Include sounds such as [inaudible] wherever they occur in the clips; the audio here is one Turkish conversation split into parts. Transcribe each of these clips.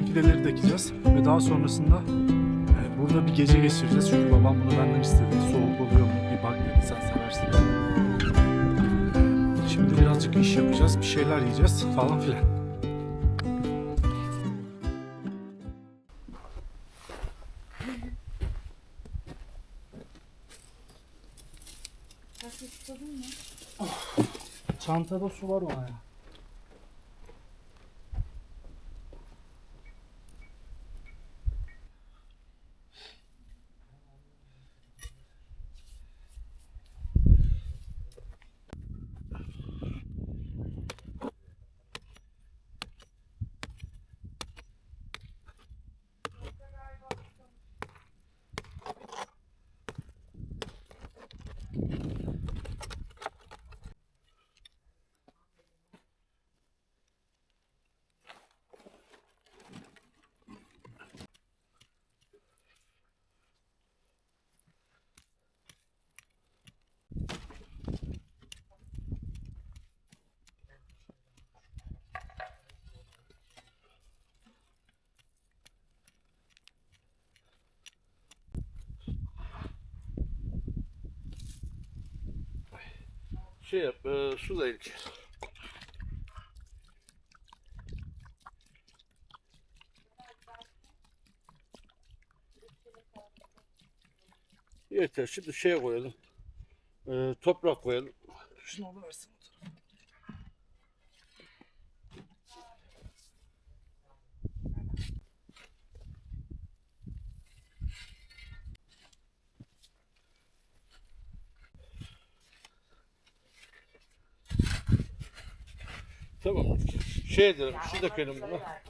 zeytin fideleri dikeceğiz ve daha sonrasında e, burada bir gece geçireceğiz. Çünkü babam bunu benden istedi. Soğuk oluyor mu bir bak dedi sen seversin. E, Şimdi birazcık iş yapacağız, bir şeyler yiyeceğiz falan filan. Çantada su var ona ya. Şey yap, e, su da ilk. Yeter. Şimdi şey koyalım. E, toprak koyalım. Şunu alıversin. Tamam. Şey edelim. Su dökelim buna.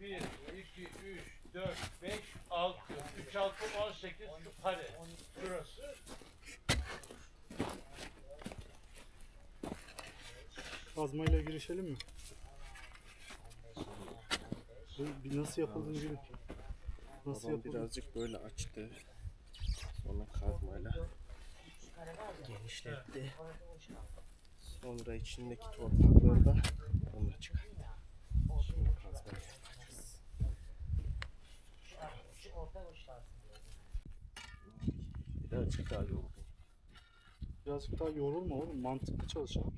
Bir, iki, üç, dört, beş, altı. Üç, altı, on sekiz. Şu kare. Şurası. Kazmayla girişelim mi? Nasıl yapıldığını bilin. Nasıl Babam yapıldı? birazcık böyle açtı. Sonra kazmayla genişletti. Sonra içindeki toprakları da onunla çıkarttı. Şimdi kazmayla yapacağız. Birazcık daha yoğun. Birazcık daha yorulma oğlum. Mantıklı çalışalım.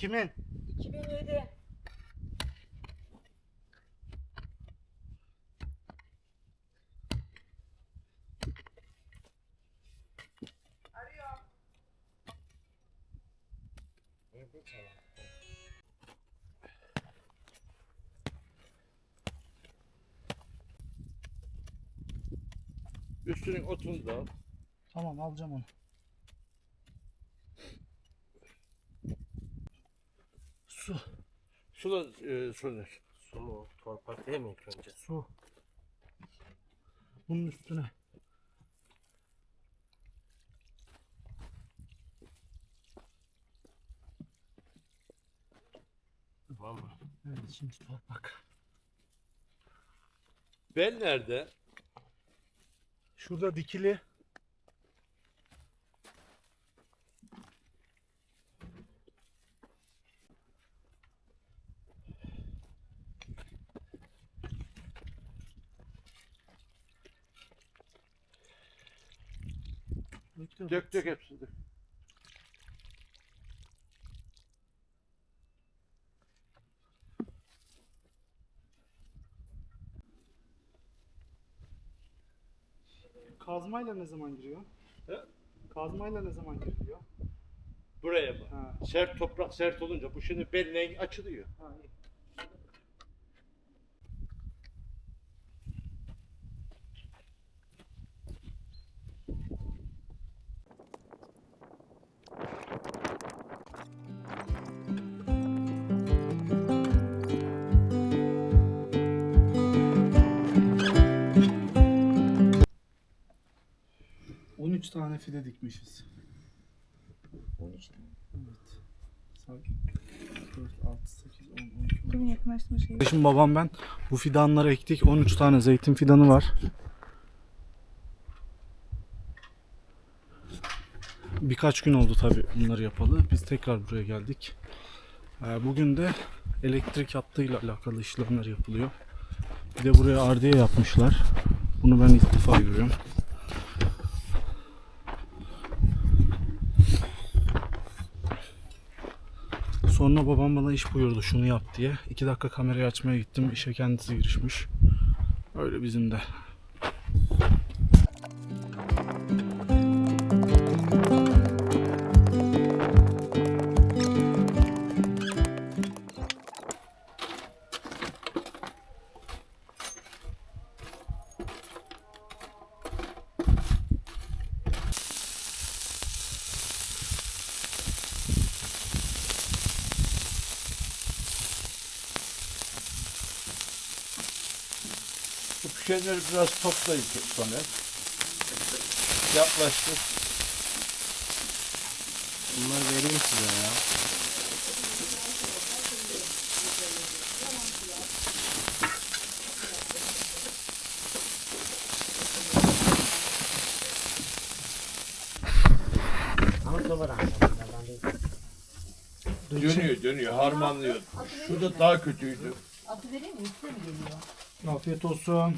Kimin? 2007. Üstünün otunu da al. Tamam alacağım onu. Su da e, söner. Su mu? Torpak değil mi ilk önce? Su. Bunun üstüne. Tamam mı? Evet şimdi toprak. Ben nerede? Şurada dikili. Bekle, Dök dök hepsini dök. Kazmayla ne zaman giriyor? He? Kazmayla ne zaman giriliyor? Buraya mı? Ha. Sert toprak sert olunca bu şimdi belleğin açılıyor. ha iyi. On üç tane fide dikmişiz. 13 işte. Evet. 4, 6, 8, 10, 12, Kimin yakınlaştırma şeyi? Şimdi babam ben bu fidanları ektik. 13 tane zeytin fidanı var. Birkaç gün oldu tabi bunları yapalı. Biz tekrar buraya geldik. Ee, Bugün de elektrik hattıyla alakalı işlemler yapılıyor. Bir de buraya ardiye yapmışlar. Bunu ben ilk defa görüyorum. Sonra babam bana iş buyurdu şunu yap diye. İki dakika kamerayı açmaya gittim. İşe kendisi girişmiş. Öyle bizim de. Pişenleri biraz toplayın Soner. Yaklaştır. Bunları vereyim size ya. Dönüyor dönüyor harmanlıyor. Şurada daha kötüydü. Atı vereyim mi? Üstüne mi geliyor? Afiyet olsun.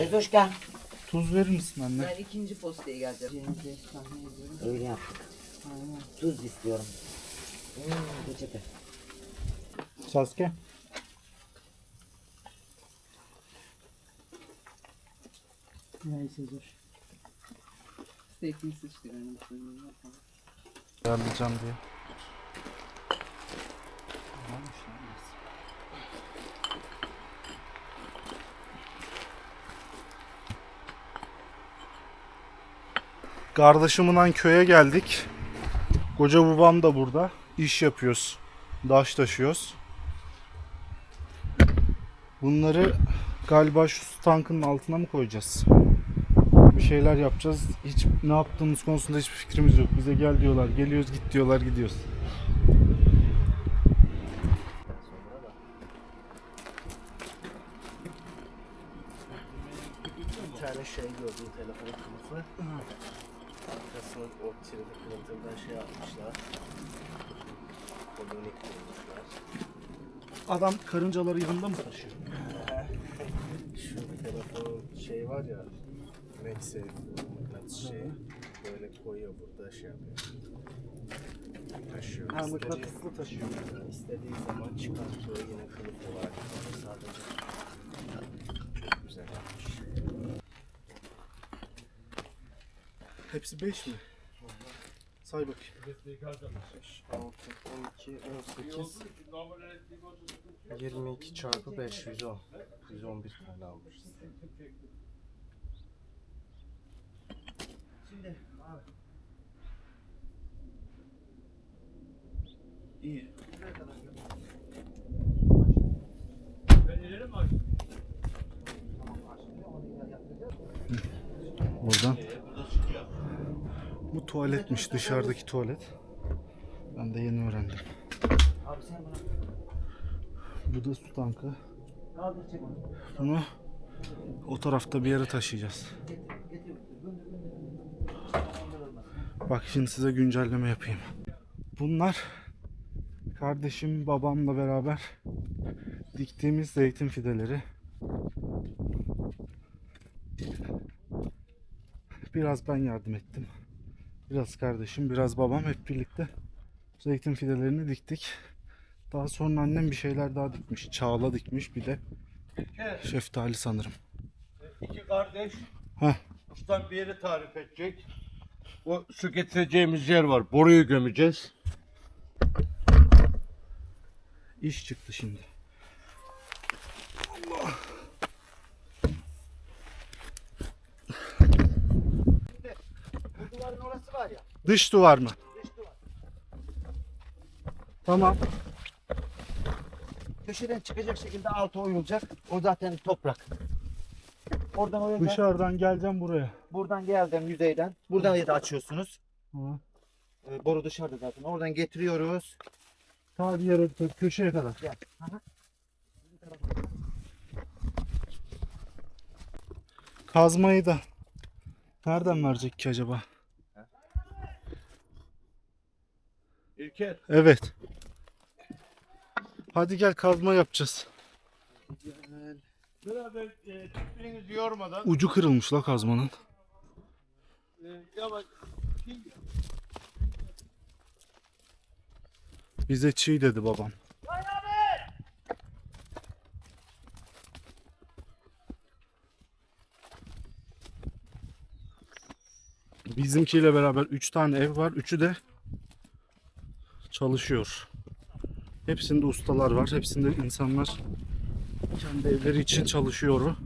Ezoş gel. Tuz verir misin anne? Ben ikinci postaya geleceğim. Öyle yaptık. Tuz istiyorum. Hmm, peçete. Sasuke. Zeytin sıçtı benim suyum. Ayarlayacağım diye. Kardeşimle köye geldik. Koca babam da burada. İş yapıyoruz. Daş taşıyoruz. Bunları galiba şu su tankının altına mı koyacağız? Bir şeyler yapacağız. Hiç ne yaptığımız konusunda hiçbir fikrimiz yok. Bize gel diyorlar, geliyoruz, git diyorlar, gidiyoruz. Bir tane şey gördüm telefon kılıfı. Arkasını o trili printer'dan şey yapmışlar. Kolonik koymuşlar. Adam karıncaları yanında mı taşıyor? [laughs] Şu telefon şey var ya MagSafe mıknatıs şey böyle koyuyor burada şey yapıyor. Taşıyor. Ha İstediği- mıknatıslı taşıyor. İstediği zaman çıkartıyor yine kılıf olarak sadece. Çok güzel yapmış. Hepsi 5 mi? Say bakayım. 6, 12, 18, 22 çarpı 5, 110. 111 tane almışız. İyi. Ben ileri mi açtım? Buradan. Bu tuvaletmiş dışarıdaki tuvalet. Ben de yeni öğrendim. Bu da su tankı. Bunu o tarafta bir yere taşıyacağız. Bak şimdi size güncelleme yapayım. Bunlar kardeşim babamla beraber diktiğimiz zeytin fideleri. Biraz ben yardım ettim. Biraz kardeşim, biraz babam hep birlikte zeytin fidelerini diktik. Daha sonra annem bir şeyler daha dikmiş. Çağla dikmiş bir de şeftali sanırım. İki kardeş Heh. ustam bir yeri tarif edecek. O su getireceğimiz yer var. Boruyu gömeceğiz. İş çıktı şimdi. Var ya. Dış duvar mı? Tamam. Köşeden çıkacak şekilde altı oyulacak. O zaten toprak. Oradan oyulacak. Dışarıdan geleceğim buraya. Buradan geldim yüzeyden. Buradan da açıyorsunuz. Ha. Ee, boru dışarıda zaten. Oradan getiriyoruz. Ta bir yere köşeye kadar. Kazmayı da nereden verecek ki acaba? İlker. Evet. Hadi gel kazma yapacağız. Beraber e, tüplerinizi yormadan Ucu kırılmış la kazmanın. e, yavaş Bize çiğ dedi babam. Bizimkiyle beraber 3 tane ev var. Üçü de çalışıyor. Hepsinde ustalar var. Hepsinde insanlar kendi evleri için çalışıyor.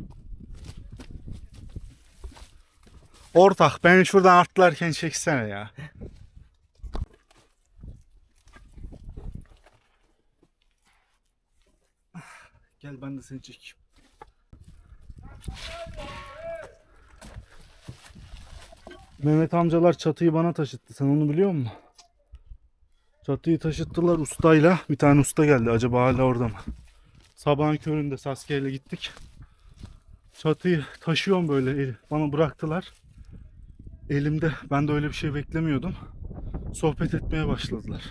Ortak beni şuradan atlarken çeksene ya. Gel ben de seni çekeyim. Mehmet amcalar çatıyı bana taşıttı. Sen onu biliyor musun? Çatıyı taşıttılar ustayla. Bir tane usta geldi. Acaba hala orada mı? Sabahın köründe Sasuke ile gittik. Çatıyı taşıyorum böyle. Bana bıraktılar. Elimde. Ben de öyle bir şey beklemiyordum. Sohbet etmeye başladılar.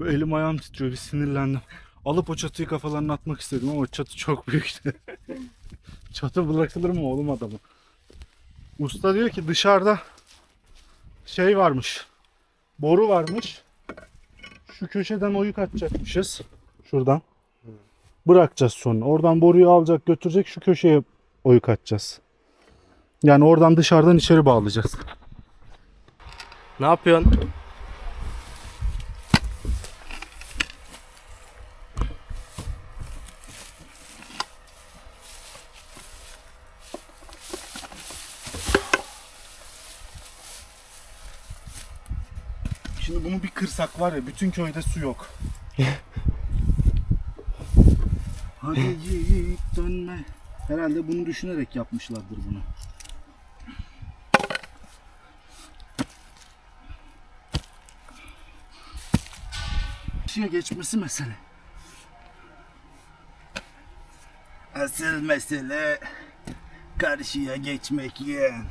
Böyle elim ayağım titriyor. Bir sinirlendim. Alıp o çatıyı kafalarına atmak istedim ama çatı çok büyüktü. [laughs] Çatı bırakılır mı oğlum adamı? Usta diyor ki dışarıda şey varmış. Boru varmış. Şu köşeden oyuk atacakmışız. Şuradan. Bırakacağız sonra. Oradan boruyu alacak götürecek şu köşeye oyuk atacağız. Yani oradan dışarıdan içeri bağlayacağız. Ne yapıyorsun? Şimdi kırsak var ya bütün köyde su yok. [laughs] Hadi yiğit dönme. Herhalde bunu düşünerek yapmışlardır bunu. Karşıya geçmesi mesele. Asıl mesele karşıya geçmek yeğen.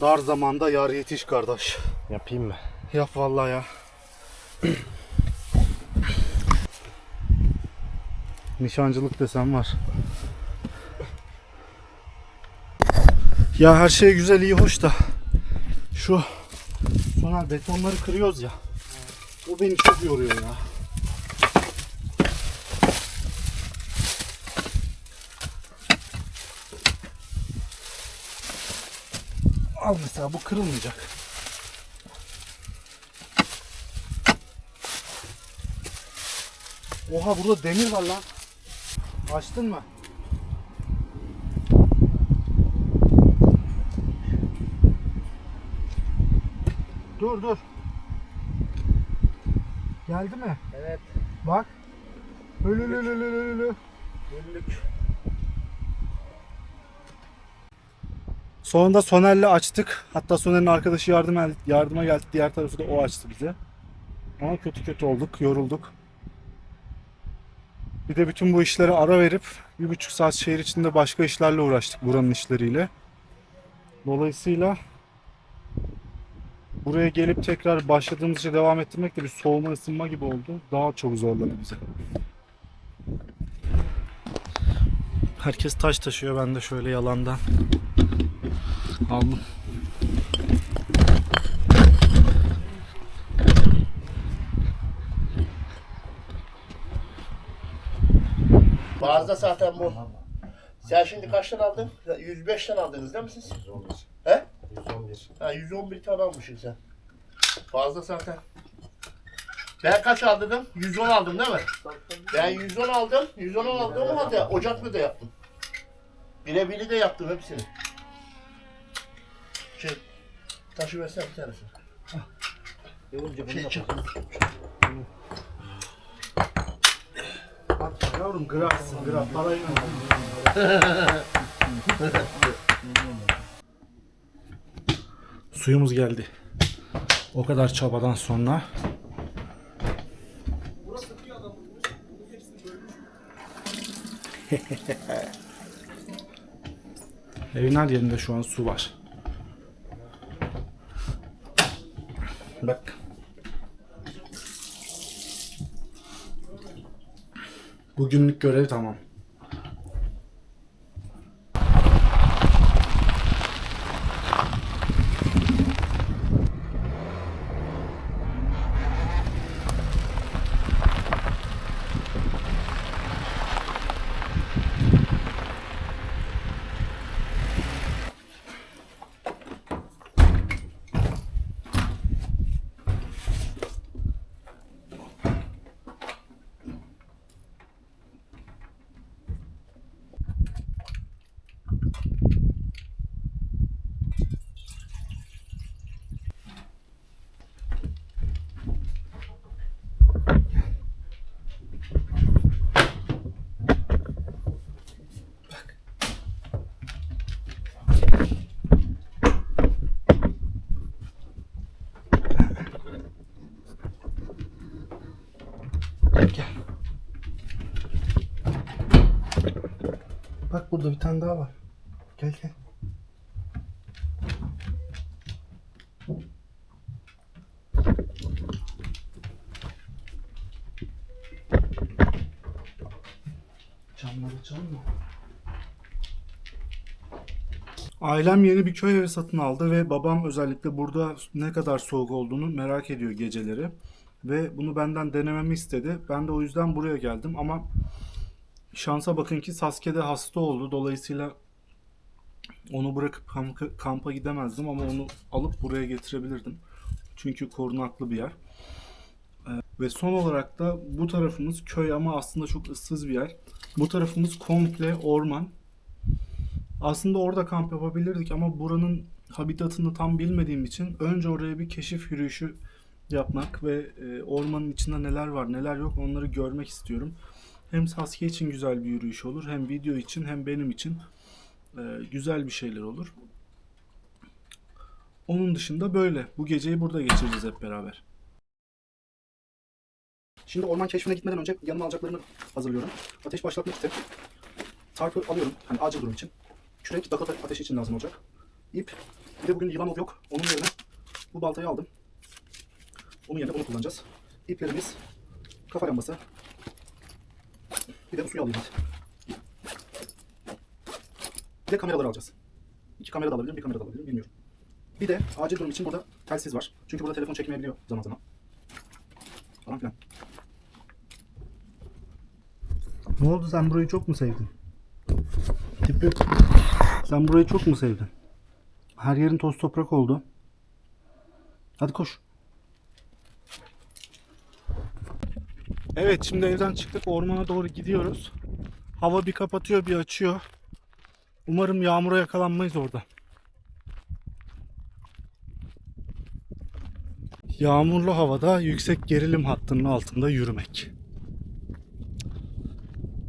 Dar zamanda yar yetiş kardeş. Yapayım mı? Yap vallahi ya. Nişancılık desem var. Ya her şey güzel iyi hoş da şu sonra betonları kırıyoruz ya. O beni çok yoruyor ya. Al mesela bu kırılmayacak. Oha burada demir var lan. Açtın mı? Dur dur. Geldi mi? Evet. Bak. Ölü ölü ölü ölü ölü. Sonunda Soner'le açtık. Hatta Soner'in arkadaşı yardım yardıma geldi. Diğer tarafı da o açtı bize. Ama kötü kötü olduk, yorulduk. Bir de bütün bu işlere ara verip bir buçuk saat şehir içinde başka işlerle uğraştık buranın işleriyle. Dolayısıyla buraya gelip tekrar başladığımız işe devam ettirmek de bir soğuma ısınma gibi oldu. Daha çok zorladı bize. Herkes taş taşıyor. Ben de şöyle yalandan aldım. Bazıda zaten bu. Sen şimdi kaçtan aldın? 105'ten aldınız değil mi siz? 111. He? 111. Ha 111 tane almışsın sen. Fazla zaten. Ben kaç aldım? 110 aldım değil mi? Ben 110 aldım. 110 aldığım halde ocaklı da yaptım. Birebiri de yaptım hepsini. Taşı versen bir tanesi. Yorunca bunu şey çıktı. Yavrum grafsın graf parayı [laughs] Suyumuz geldi. O kadar çabadan sonra [laughs] Evin her yerinde şu an su var. Bugünlük görev tamam. Burada bir tane daha var. Gel gel. Camları çalma. Ailem yeni bir köy evi satın aldı ve babam özellikle burada ne kadar soğuk olduğunu merak ediyor geceleri. Ve bunu benden denememi istedi. Ben de o yüzden buraya geldim ama şansa bakın ki Sasuke'de hasta oldu. Dolayısıyla onu bırakıp kampa, kampa gidemezdim ama onu alıp buraya getirebilirdim. Çünkü korunaklı bir yer. Ee, ve son olarak da bu tarafımız köy ama aslında çok ıssız bir yer. Bu tarafımız komple orman. Aslında orada kamp yapabilirdik ama buranın habitatını tam bilmediğim için önce oraya bir keşif yürüyüşü yapmak ve e, ormanın içinde neler var neler yok onları görmek istiyorum. Hem Sasuke için güzel bir yürüyüş olur hem video için hem benim için e, güzel bir şeyler olur. Onun dışında böyle. Bu geceyi burada geçireceğiz hep beraber. Şimdi orman keşfine gitmeden önce yanıma alacaklarımı hazırlıyorum. Ateş başlatmak için tarpı alıyorum. Hani acil durum için. Kürek Dakota ateşi için lazım olacak. İp. Bir de bugün yılan ov yok. Onun yerine bu baltayı aldım. Onun yerine bunu kullanacağız. İplerimiz, kafa lambası. Bir de bu suyu alayım. Bir de kameraları alacağız. İki kamera da alabilirim, bir kamera da alabilirim bilmiyorum. Bir de acil durum için burada telsiz var. Çünkü burada telefon çekmeyebiliyor zaman zaman. Falan filan. Ne oldu sen burayı çok mu sevdin? Tipi. Sen burayı çok mu sevdin? Her yerin toz toprak oldu. Hadi koş. Evet şimdi evden çıktık ormana doğru gidiyoruz. Hava bir kapatıyor bir açıyor. Umarım yağmura yakalanmayız orada. Yağmurlu havada yüksek gerilim hattının altında yürümek.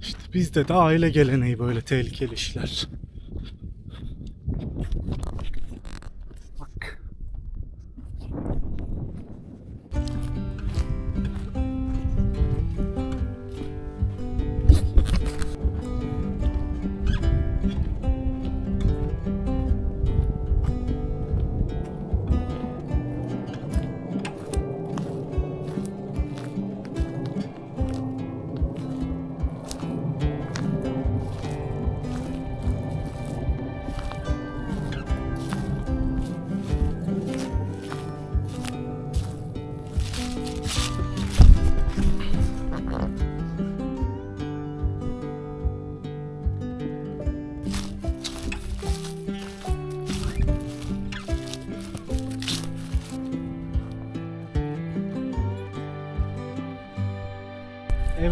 İşte bizde de aile geleneği böyle tehlikeli işler.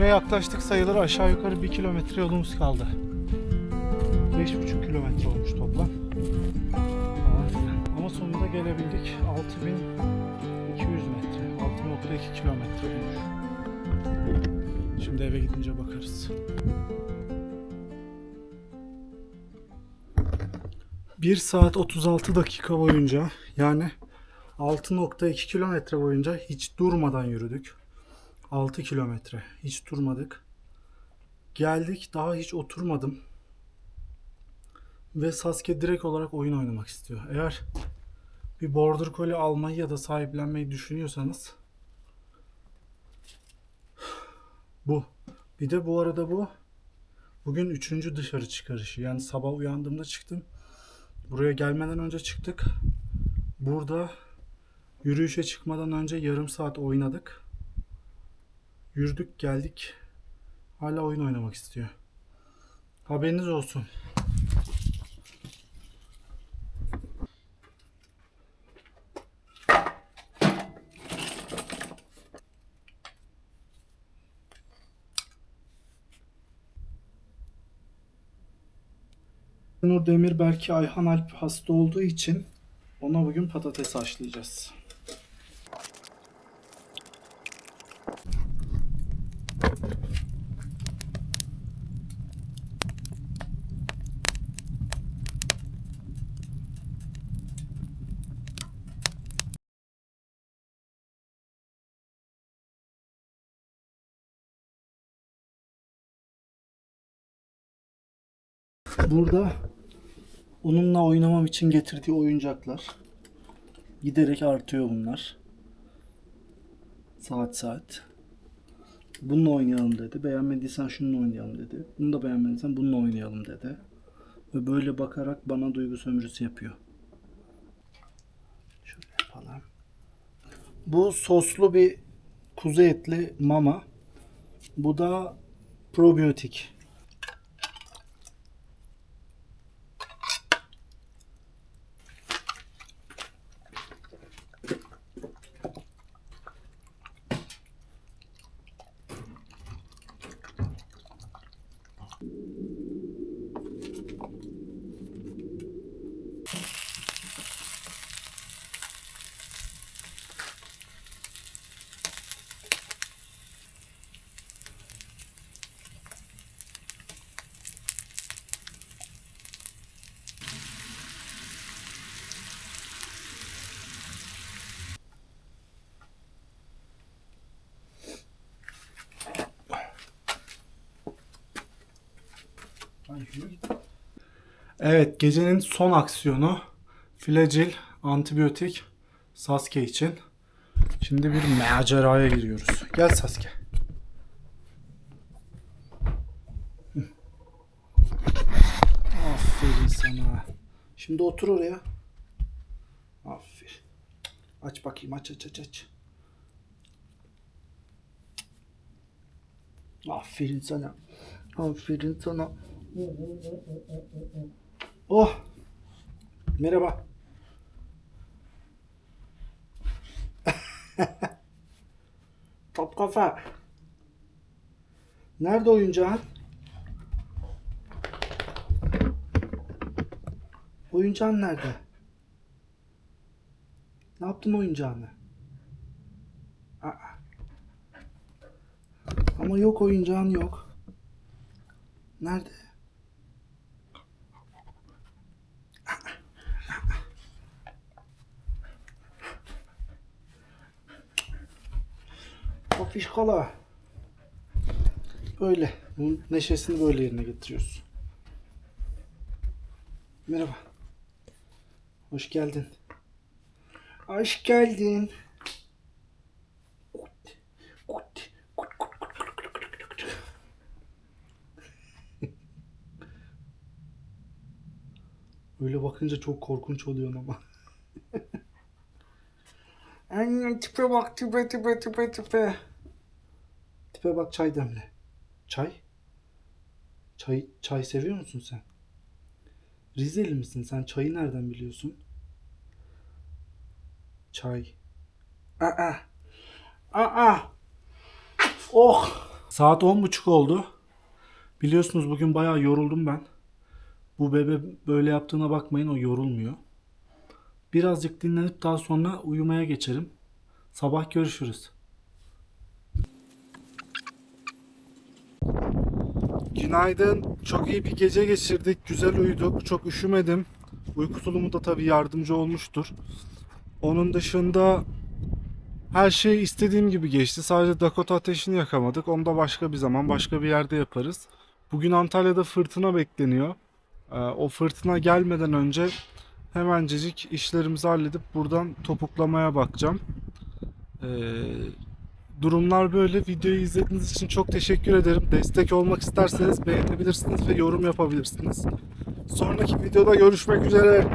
Yaklaştık sayılır aşağı yukarı bir kilometre yolumuz kaldı. 5,5 kilometre olmuş toplam. Ama sonunda gelebildik. 6200 metre. 6.2 kilometre olmuş. Şimdi eve gidince bakarız. 1 saat 36 dakika boyunca yani 6.2 kilometre boyunca hiç durmadan yürüdük. 6 kilometre hiç durmadık. Geldik daha hiç oturmadım. Ve Sasuke direkt olarak oyun oynamak istiyor. Eğer bir Border Collie almayı ya da sahiplenmeyi düşünüyorsanız bu. Bir de bu arada bu bugün üçüncü dışarı çıkarışı. Yani sabah uyandığımda çıktım. Buraya gelmeden önce çıktık. Burada yürüyüşe çıkmadan önce yarım saat oynadık. Yürüdük geldik. Hala oyun oynamak istiyor. Haberiniz olsun. Nur Demir belki Ayhan Alp hasta olduğu için ona bugün patates haşlayacağız. Burada onunla oynamam için getirdiği oyuncaklar. Giderek artıyor bunlar. Saat saat. Bununla oynayalım dedi. Beğenmediysen şununla oynayalım dedi. Bunu da beğenmediysen bununla oynayalım dedi. Ve böyle bakarak bana duygu sömürüsü yapıyor. Şöyle yapalım. Bu soslu bir kuzu etli mama. Bu da probiyotik. Evet, gecenin son aksiyonu Flagil antibiyotik Sasuke için. Şimdi bir maceraya giriyoruz. Gel Sasuke. Aferin sana. Şimdi otur oraya. Aferin. Aç bakayım aç aç aç aç. Aferin sana. Aferin sana. Oh. Merhaba. [laughs] Top kafa. Nerede oyuncağın? Oyuncağın nerede? Ne yaptın oyuncağını? Aa. Ama yok oyuncağın yok. Nerede? Afişkala. Öyle. Bunun neşesini böyle yerine getiriyoruz. Merhaba. Hoş geldin. Hoş geldin. Öyle bakınca çok korkunç oluyor ama. [laughs] Anne tipe bak tipe tipe tipe tipe. Tipe bak çay demle. Çay? Çay, çay seviyor musun sen? Rizeli misin sen? Çayı nereden biliyorsun? Çay. Aa. Aa. Oh. Saat on buçuk oldu. Biliyorsunuz bugün bayağı yoruldum ben. Bu bebe böyle yaptığına bakmayın o yorulmuyor. Birazcık dinlenip daha sonra uyumaya geçerim. Sabah görüşürüz. Günaydın. Çok iyi bir gece geçirdik. Güzel uyuduk. Çok üşümedim. Uyku tulumu da tabii yardımcı olmuştur. Onun dışında her şey istediğim gibi geçti. Sadece Dakota ateşini yakamadık. Onu da başka bir zaman, başka bir yerde yaparız. Bugün Antalya'da fırtına bekleniyor. Ee, o fırtına gelmeden önce hemencecik işlerimizi halledip buradan topuklamaya bakacağım. Durumlar böyle. Videoyu izlediğiniz için çok teşekkür ederim. Destek olmak isterseniz beğenebilirsiniz ve yorum yapabilirsiniz. Sonraki videoda görüşmek üzere.